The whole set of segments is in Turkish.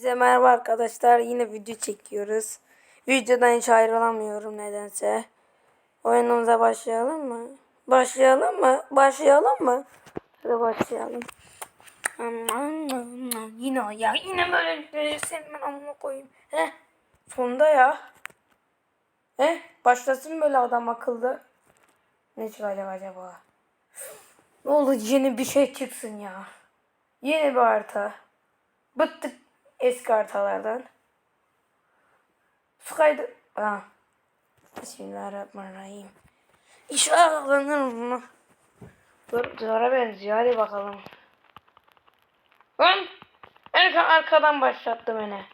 Size merhaba arkadaşlar. Yine video çekiyoruz. Videodan hiç ayrılamıyorum nedense. Oyunumuza başlayalım mı? Başlayalım mı? Başlayalım mı? Hadi başlayalım. Yine ya yine böyle sen ben amına koyayım. He? Sonunda ya. He? Başlasın böyle adam akıllı. Ne çıkacak acaba? Ne olur yeni bir şey çıksın ya. Yeni bir harita. Bıktık eski haritalardan. Su kaydı... Ha. Bismillahirrahmanirrahim. İnşallah kazanırım bunu. Dur, zora benziyor. Hadi bakalım. Lan! En arkadan başlattı beni.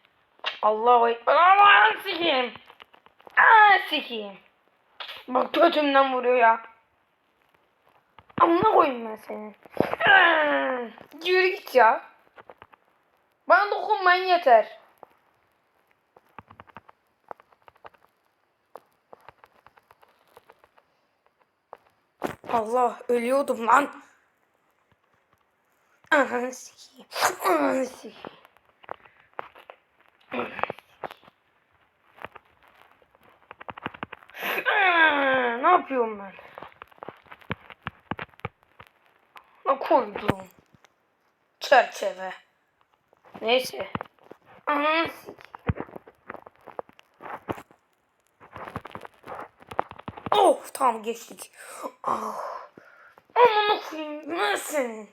Allahu Ekber. Allah'ın sikeyim. Aa sikeyim. Bak götümden vuruyor ya. Amına koyayım ben seni. Yürü git ya. Bana dokunmayın yeter. Allah ölüyordum lan. Ananı sikeyim. Ananı sikeyim. Ne yapıyorum ben? Ne koydum? Çerçeve. Neyse. Ananı. Oh tamam geçtik. Oh. Aman koyayım nasıl?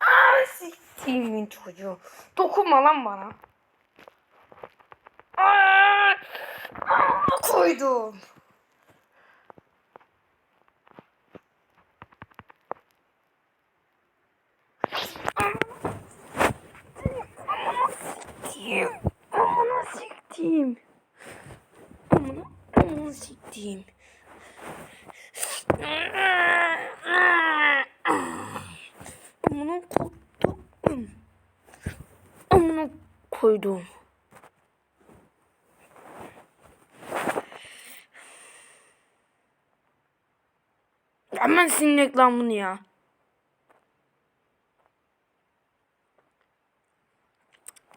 Aa siktiğimin çocuğu. Dokunma lan bana. Aa, aa koydum. siktiğim. Amına siktiğim. Amına, amına siktiğim. Amına koydum. Amına koydum. Hemen sinirlik lan bunu ya.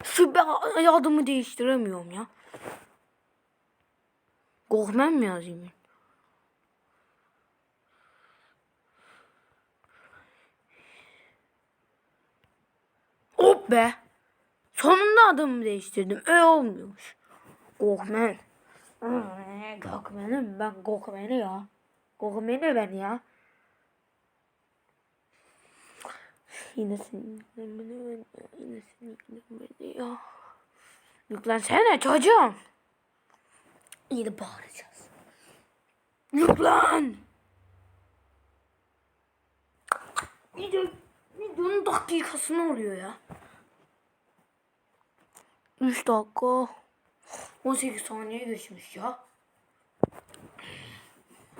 Şu bir adımı değiştiremiyorum ya. Gohmen mi yazayım? Hop be. Sonunda adımı değiştirdim. Öyle olmuyormuş. Gohmen. Gochmen'im ben Gochmen'i ya. Gochmen'i ben ya. Yine sinirlenmeni yine sinirlenmeni ya. Yüklensene çocuğum. Yine bağıracağız. Yüklen. Video, videonun dakikası ne oluyor ya? 3 dakika 18 saniye geçmiş ya.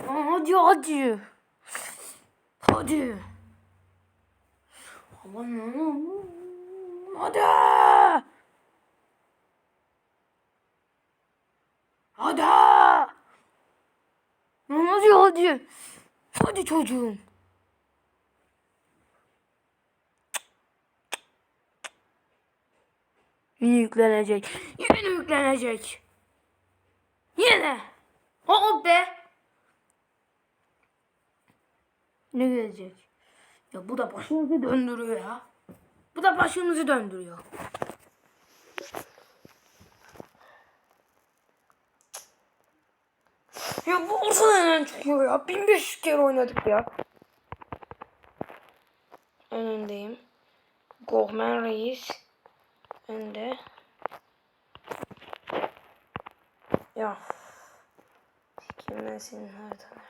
Hadi hadi. Hadi. Aman Hadi. Hadi. Hadi hadi. Hadi çocuğum. Yine yüklenecek. Yine yüklenecek. Yine. Oh be. Ne gelecek? Ya bu da başımızı döndürüyor ya. Bu da başımızı döndürüyor. Ortadan hemen çıkıyor ya. 1500 kere oynadık ya. Önündeyim. Gohmen Reis. Önde. Ya. Sikeyim ben senin haritanı.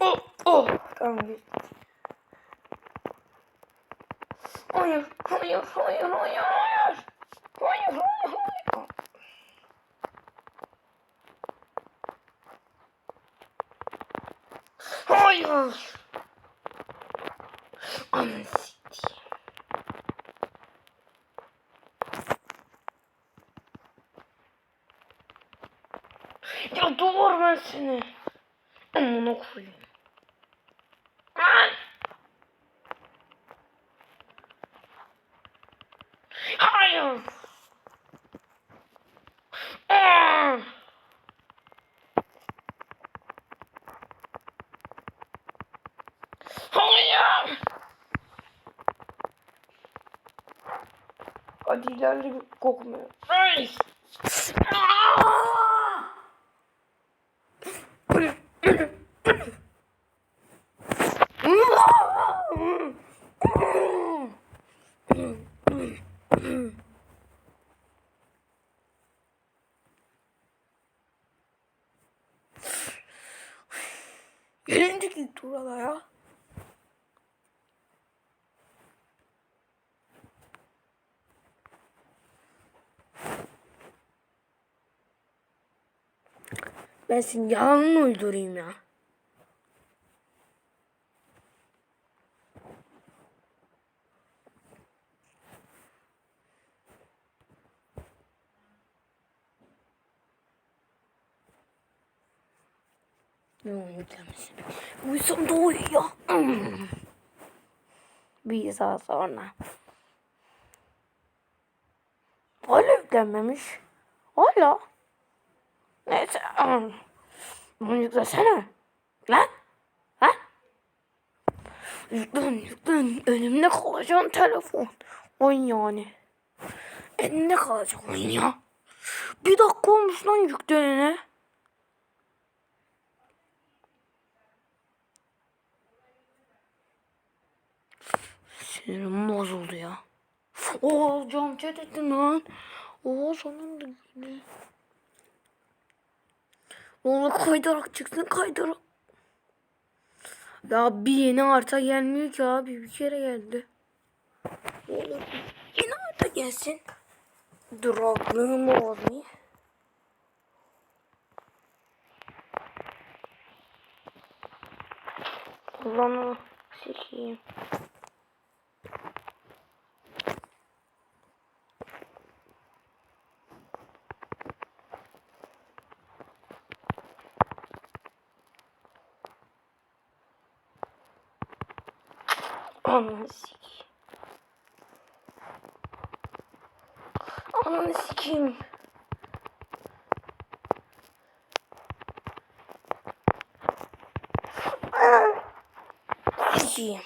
Oh, oh. Tamam. Hayır, hayır, hayır, hayır, hayır. Hayır, hayır, hayır. Hayır. Sikeyim. Ya duvar ben seni. Amına koyayım. Lan! Hayır. Aa! Hayır. Hadi ilerle kokmuyor. Ay. Aa! Gelindik ilk turada ya. Ben seni yalan mı uydurayım ya? Uyusam doğru ya. Bir saat sonra. Hala yüklenmemiş. Hala. Neyse. Bunu yüklesene. Lan. Ha? Yüklen yüklen. Elimde kalacak telefon. Oyun yani. Elimde kalacak oyun ya. Bir dakika olmuş lan yüklenene. Sinirim bozuldu ya. Oo cam chat ettin lan. Oo sonunda gitti. Onu kaydırak çıksın kaydırak. Ya bir yeni arta gelmiyor ki abi. Bir kere geldi. Olur. Yeni arta gelsin. Dur aklımı bozmayayım. Ulanı sikeyim. Ananı sikeyim. Ananı sikeyim. Sikeyim.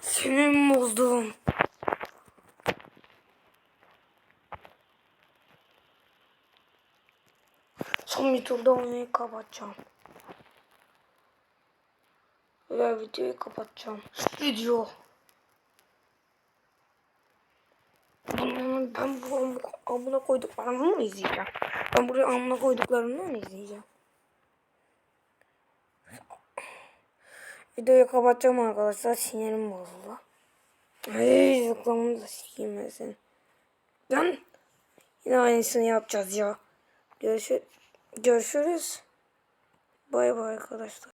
Sinirim bozdum. Son bir turda oyunu kapatacağım. Ve videoyu kapatacağım. Video. Ben bu amına- koyduklarımı mı izleyeceğim? Ben buraya amına koyduklarımı mı izleyeceğim? Videoyu kapatacağım arkadaşlar. Sinirim bozuldu. Ay reklamını da sikeyim ben seni. Lan. Yine aynısını yapacağız ya. Görüşür Görüşürüz. Bay bay arkadaşlar.